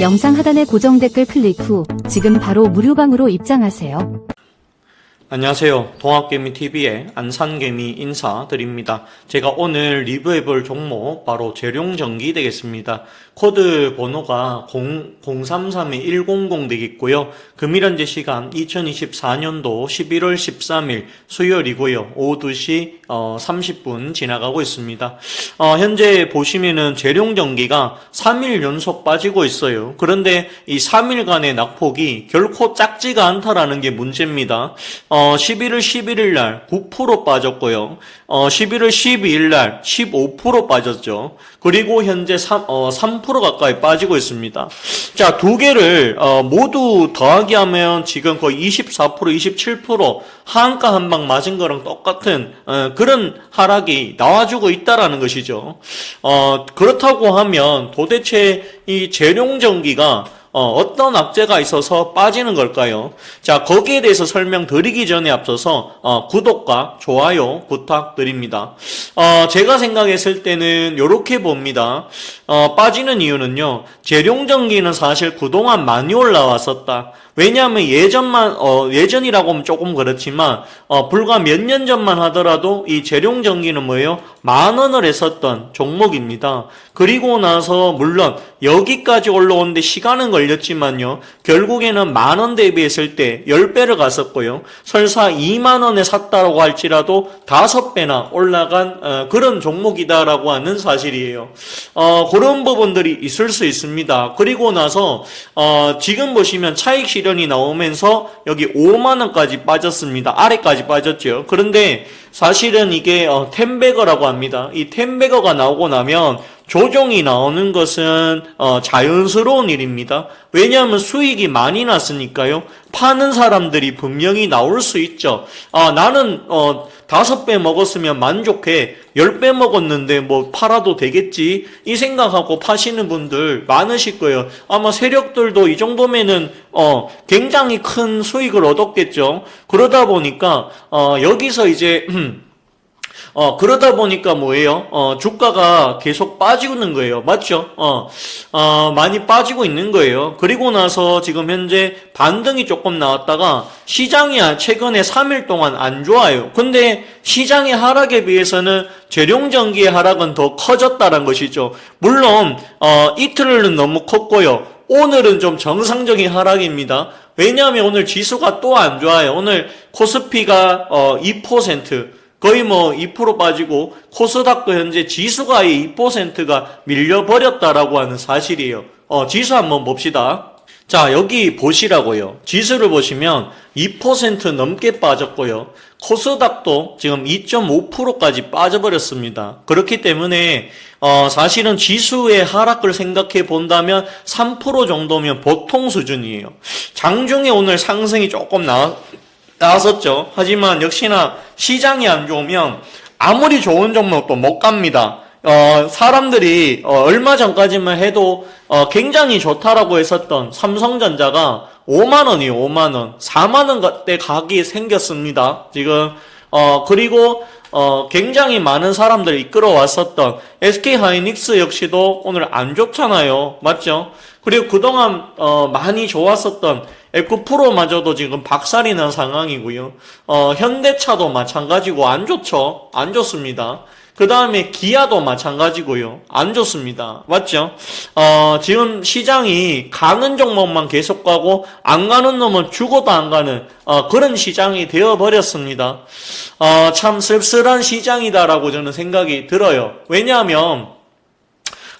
영상 하단의 고정 댓글 클릭 후 지금 바로 무료방으로 입장하세요. 안녕하세요. 동학개미TV의 안산개미 인사드립니다. 제가 오늘 리뷰해볼 종목 바로 재룡전기 되겠습니다. 코드 번호가 033-100 되겠고요. 금일 현재 시간 2024년도 11월 13일 수요일이고요. 오후 2시 어, 30분 지나가고 있습니다. 어, 현재 보시면은 재룡전기가 3일 연속 빠지고 있어요. 그런데 이 3일간의 낙폭이 결코 작지가 않다라는 게 문제입니다. 어, 11월 11일 날 9% 빠졌고요. 어, 11월 12일 날 15% 빠졌죠. 그리고 현재 3, 어, 3% 가까이 빠지고 있습니다. 자, 두 개를 어, 모두 더하기 하면 지금 거의 24%, 27% 하한가 한방 맞은 거랑 똑같은 어, 그런 하락이 나와주고 있다라는 것이죠. 어, 그렇다고 하면 도대체 이 재룡전기가 어, 떤 악재가 있어서 빠지는 걸까요? 자, 거기에 대해서 설명드리기 전에 앞서서 어, 구독과 좋아요 부탁드립니다. 어, 제가 생각했을 때는 이렇게 봅니다. 어, 빠지는 이유는요. 재룡전기는 사실 그동안 많이 올라왔었다. 왜냐하면 예전만 어, 예전이라고 하면 조금 그렇지만 어, 불과 몇 년 전만 하더라도 이 재룡전기는 뭐예요? 만 원을 했었던 종목입니다. 그리고 나서 물론 여기까지 올라오는데 시간은 걸렸지만요. 결국에는 만 원 대비했을 때 10배를 갔었고요. 설사 2만 원에 샀다라고 할지라도 5배나 올라간 어, 그런 종목이다라고 하는 사실이에요. 어, 그런 부분들이 있을 수 있습니다. 그리고 나서 어, 지금 보시면 차익 실현이 나오면서 여기 5만 원까지 빠졌습니다. 아래까지 빠졌죠. 그런데 사실은 이게 어, 텐베거라고 합니다. 이 텐베거가 나오고 나면 조정이 나오는 것은 어, 자연스러운 일입니다. 왜냐하면 수익이 많이 났으니까요. 파는 사람들이 분명히 나올 수 있죠. 아, 나는 어, 다섯 배 먹었으면 만족해. 열 배 먹었는데 뭐 팔아도 되겠지. 이 생각하고 파시는 분들 많으실 거예요. 아마 세력들도 이 정도면은 어, 굉장히 큰 수익을 얻었겠죠. 그러다 보니까 어, 여기서 이제 어, 그러다 보니까 뭐예요? 어, 주가가 계속 빠지고 있는 거예요. 맞죠? 어, 어, 많이 빠지고 있는 거예요. 그리고 나서 지금 현재 반등이 조금 나왔다가 시장이 최근에 3일 동안 안 좋아요. 근데 시장의 하락에 비해서는 재룡전기의 하락은 더 커졌다는 것이죠. 물론, 어, 이틀은 너무 컸고요. 오늘은 좀 정상적인 하락입니다. 왜냐하면 오늘 지수가 또 안 좋아요. 오늘 코스피가 어, 2%, 거의 뭐 2% 빠지고 코스닥도 현재 지수가 아예 2%가 밀려버렸다라고 하는 사실이에요. 어, 지수 한번 봅시다. 자, 여기 보시라고요. 지수를 보시면 2% 넘게 빠졌고요. 코스닥도 지금 2.5%까지 빠져버렸습니다. 그렇기 때문에 어, 사실은 지수의 하락을 생각해 본다면 3% 정도면 보통 수준이에요. 장중에 오늘 상승이 조금 나, 나왔었죠. 하지만 역시나 시장이 안 좋으면 아무리 좋은 종목도 못 갑니다. 어, 사람들이 어, 얼마 전까지만 해도 어, 굉장히 좋다라고 했었던 삼성전자가 5만 원이요, 5만 원, 4만 원대 가격이 생겼습니다. 지금 어, 그리고 어, 굉장히 많은 사람들이 이끌어왔었던 SK 하이닉스 역시도 오늘 안 좋잖아요. 맞죠? 그리고 그동안 어, 많이 좋았었던 에코 프로마저도 지금 박살이 난 상황이고요. 어, 현대차도 마찬가지고 안 좋죠. 안 좋습니다. 그 다음에 기아도 마찬가지고요. 안 좋습니다. 맞죠? 어, 지금 시장이 가는 종목만 계속 가고 안 가는 놈은 죽어도 안 가는 어, 그런 시장이 되어버렸습니다. 어, 참 씁쓸한 시장이다라고 저는 생각이 들어요. 왜냐하면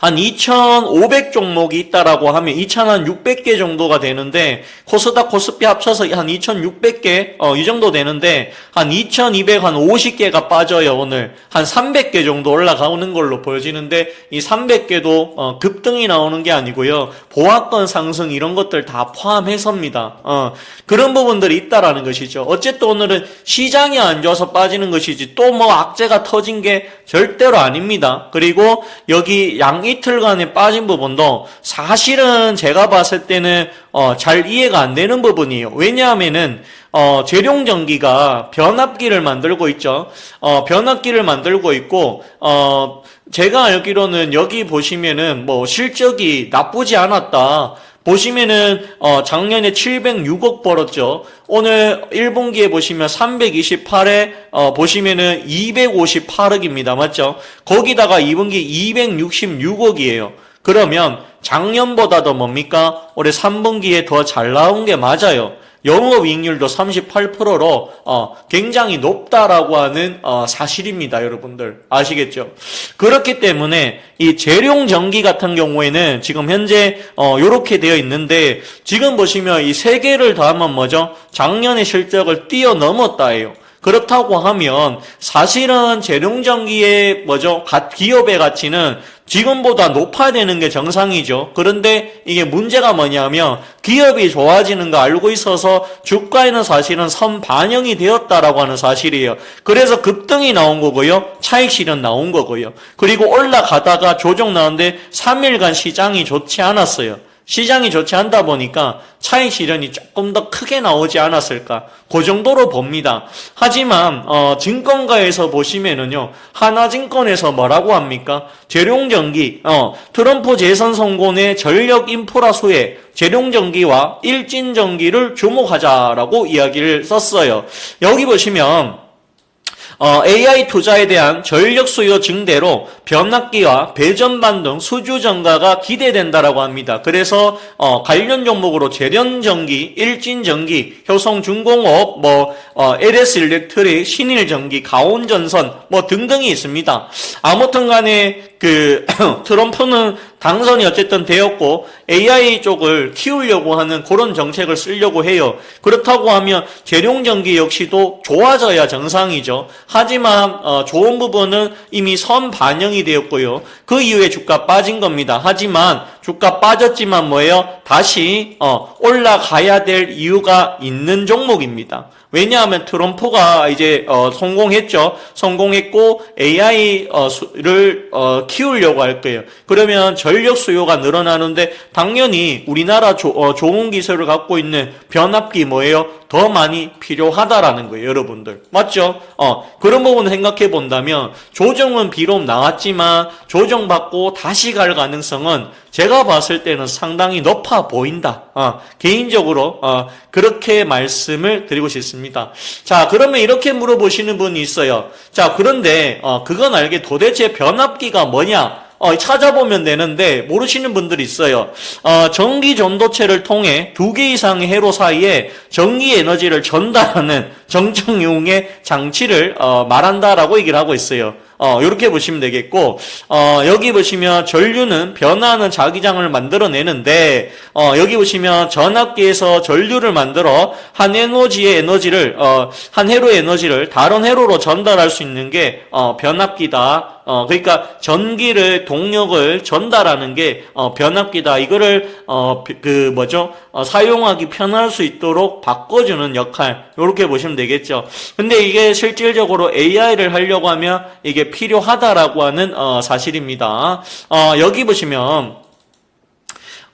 한 2,500 종목이 있다라고 하면 2,600개 정도가 되는데 코스닥 코스피 합쳐서 한 2,600개 어, 이 정도 되는데 한 2,200, 한 50개가 빠져요 오늘 한 300개 정도 올라가는 걸로 보여지는데 이 300개도 어, 급등이 나오는 게 아니고요 보합권 상승 이런 것들 다 포함해서입니다. 어, 그런 부분들이 있다라는 것이죠. 어쨌든 오늘은 시장이 안 좋아서 빠지는 것이지 또 뭐 악재가 터진 게 절대로 아닙니다. 그리고 여기 양이 틀간에 빠진 부분도 사실은 제가 봤을 때는 어, 잘 이해가 안 되는 부분이에요. 왜냐하면은 어, 재룡 전기가 변압기를 만들고 있죠. 어, 변압기를 만들고 있고 어, 제가 알기로는 여기 보시면은 뭐 실적이 나쁘지 않았다. 보시면은 어, 작년에 706억 벌었죠. 오늘 1분기에 보시면 328에 어, 보시면은 258억입니다. 맞죠? 거기다가 2분기 266억이에요. 그러면 작년보다도 뭡니까? 올해 3분기에 더 잘 나온 게 맞아요. 영업 이익률도 38%로 어, 굉장히 높다라고 하는 어, 사실입니다, 여러분들 아시겠죠? 그렇기 때문에 이 재룡 전기 같은 경우에는 지금 현재 어, 이렇게 되어 있는데 지금 보시면 이 세 개를 더하면 뭐죠? 작년의 실적을 뛰어넘었다예요. 그렇다고 하면 사실은 재룡전기의 뭐죠? 가- 기업의 가치는 지금보다 높아야 되는 게 정상이죠. 그런데 이게 문제가 뭐냐면 기업이 좋아지는 거 알고 있어서 주가에는 사실은 선 반영이 되었다라고 하는 사실이에요. 그래서 급등이 나온 거고요. 차익 실현 나온 거고요. 그리고 올라가다가 조정 나오는데 3일간 시장이 좋지 않았어요. 시장이 좋지 않다 보니까 차익 실현이 조금 더 크게 나오지 않았을까 그 정도로 봅니다. 하지만 어, 증권가에서 보시면은요 하나증권에서 뭐라고 합니까? 재룡전기 어, 트럼프 재선 성공의 전력 인프라 수혜 재룡전기와 일진전기를 주목하자라고 이야기를 썼어요. 여기 보시면 어, AI 투자에 대한 전력 수요 증대로 변압기와 배전반 등 수주 증가가 기대된다라고 합니다. 그래서 어, 관련 종목으로 재련전기, 일진전기, 효성중공업, 뭐 어, LS일렉트릭, 신일전기, 가온전선 뭐 등등이 있습니다. 아무튼간에 그 트럼프는 당선이 어쨌든 되었고 AI 쪽을 키우려고 하는 그런 정책을 쓰려고 해요. 그렇다고 하면 재룡전기 역시도 좋아져야 정상이죠. 하지만 어, 좋은 부분은 이미 선 반영이 되었고요. 그 이후에 주가 빠진 겁니다. 하지만 주가 빠졌지만 뭐예요? 다시 어, 올라가야 될 이유가 있는 종목입니다. 왜냐하면 트럼프가 이제 어, 성공했죠. 성공했고 AI를 어, 키우려고 할 거예요. 그러면 전력 수요가 늘어나는데 당연히 우리나라 조, 어, 좋은 기술을 갖고 있는 변압기 뭐예요? 더 많이 필요하다라는 거예요, 여러분들. 맞죠? 어, 그런 부분을 생각해 본다면 조정은 비록 나왔지만 조정받고 다시 갈 가능성은 제가 봤을 때는 상당히 높아 보인다. 어, 개인적으로 어, 그렇게 말씀을 드리고 싶습니다. 자, 그러면 이렇게 물어보시는 분이 있어요. 자, 그런데 어, 그건 알게 도대체 변압기가 뭐냐? 어, 찾아보면 되는데 모르시는 분들이 있어요. 어, 전기 전도체를 통해 두 개 이상의 회로 사이에 전기 에너지를 전달하는 정청용의 장치를 어, 말한다라고 얘기를 하고 있어요. 어, 이렇게 보시면 되겠고, 어, 여기 보시면 전류는 변화하는 자기장을 만들어내는데, 어, 여기 보시면 전압기에서 전류를 만들어 한 에너지의 에너지를, 어, 한 회로의 에너지를 다른 회로로 전달할 수 있는 게, 어, 변압기다. 어, 그러니까 전기를, 동력을 전달하는 게, 어, 변압기다. 이거를, 어, 비- 그, 뭐죠? 어, 사용하기 편할 수 있도록 바꿔주는 역할. 이렇게 보시면 되겠죠. 근데 이게 실질적으로 AI를 하려고 하면 이게 필요하다라고 하는, 어, 사실입니다. 어, 여기 보시면,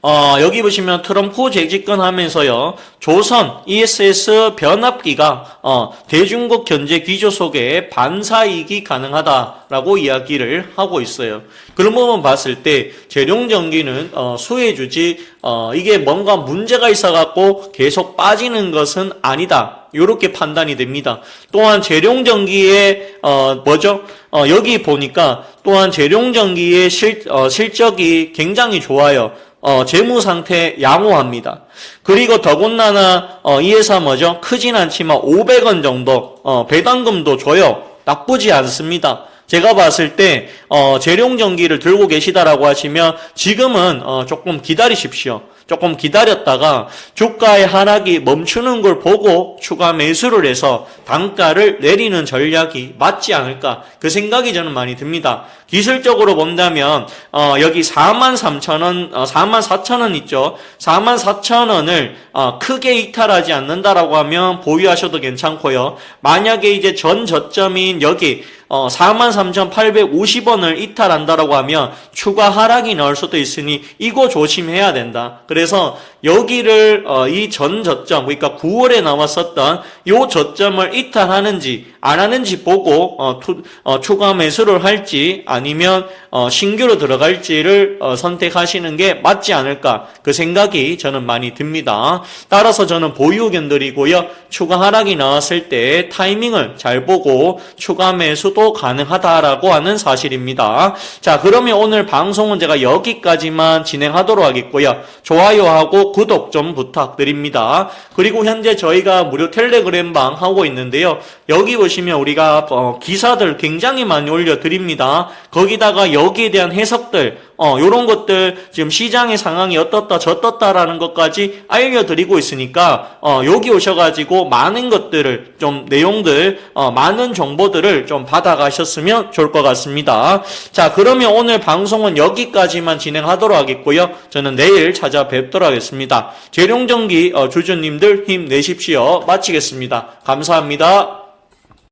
어, 여기 보시면 트럼프 재집권 하면서요, 조선 ESS 변압기가, 어, 대중국 견제 기조 속에 반사이익이 가능하다라고 이야기를 하고 있어요. 그런 부분 봤을 때, 재룡전기는, 어, 수혜주지, 어, 이게 뭔가 문제가 있어갖고 계속 빠지는 것은 아니다. 이렇게 판단이 됩니다. 또한 재룡전기의, 어, 뭐죠? 어, 여기 보니까 또한 재룡전기의 실, 어, 실적이 굉장히 좋아요. 어, 재무 상태 양호합니다. 그리고 더군다나 어, 이 회사 뭐죠? 크진 않지만 500원 정도 어, 배당금도 줘요. 나쁘지 않습니다. 제가 봤을 때 어, 재룡전기를 들고 계시다라고 하시면 지금은 어, 조금 기다리십시오. 조금 기다렸다가 주가의 하락이 멈추는 걸 보고 추가 매수를 해서 단가를 내리는 전략이 맞지 않을까 그 생각이 저는 많이 듭니다. 기술적으로 본다면 어, 여기 4만 3천 원, 어, 4만 4천 원 있죠. 4만 4천 원을 어, 크게 이탈하지 않는다라고 하면 보유하셔도 괜찮고요. 만약에 이제 전 저점인 여기 어, 43,850원을 이탈한다라고 하면 추가 하락이 나올 수도 있으니 이거 조심해야 된다. 그래서 여기를 어, 이전 저점 그러니까 9월에 나왔었던 요 저점을 이탈하는지 안 하는지 보고 어, 투- 어, 추가 매수를 할지 아니면 어, 신규로 들어갈지를 어, 선택하시는 게 맞지 않을까 그 생각이 저는 많이 듭니다. 따라서 저는 보유 의견드리고요. 추가 하락이 나왔을 때 타이밍을 잘 보고 추가 매수도 가능하다라고 하는 사실입니다. 자, 그러면 오늘 방송은 제가 여기까지만 진행하도록 하겠고요. 좋아 요하고 구독 좀 부탁드립니다. 그리고 현재 저희가 무료 텔레그램 방 하고 있는데요. 여기 보시면 우리가 어, 기사들 굉장히 많이 올려드립니다. 거기다가 여기에 대한 해석들, 어, 요런 것들 지금 시장의 상황이 어떻다 저떻다라는 것까지 알려드리고 있으니까 어, 여기 오셔가지고 많은 것들을 좀 내용들, 어, 많은 정보들을 좀 받아가셨으면 좋을 것 같습니다. 자, 그러면 오늘 방송은 여기까지만 진행하도록 하겠고요. 저는 내일 찾아뵙도록 하겠습니다. 재룡전기 어, 주주님들 힘내십시오. 마치겠습니다. 감사합니다.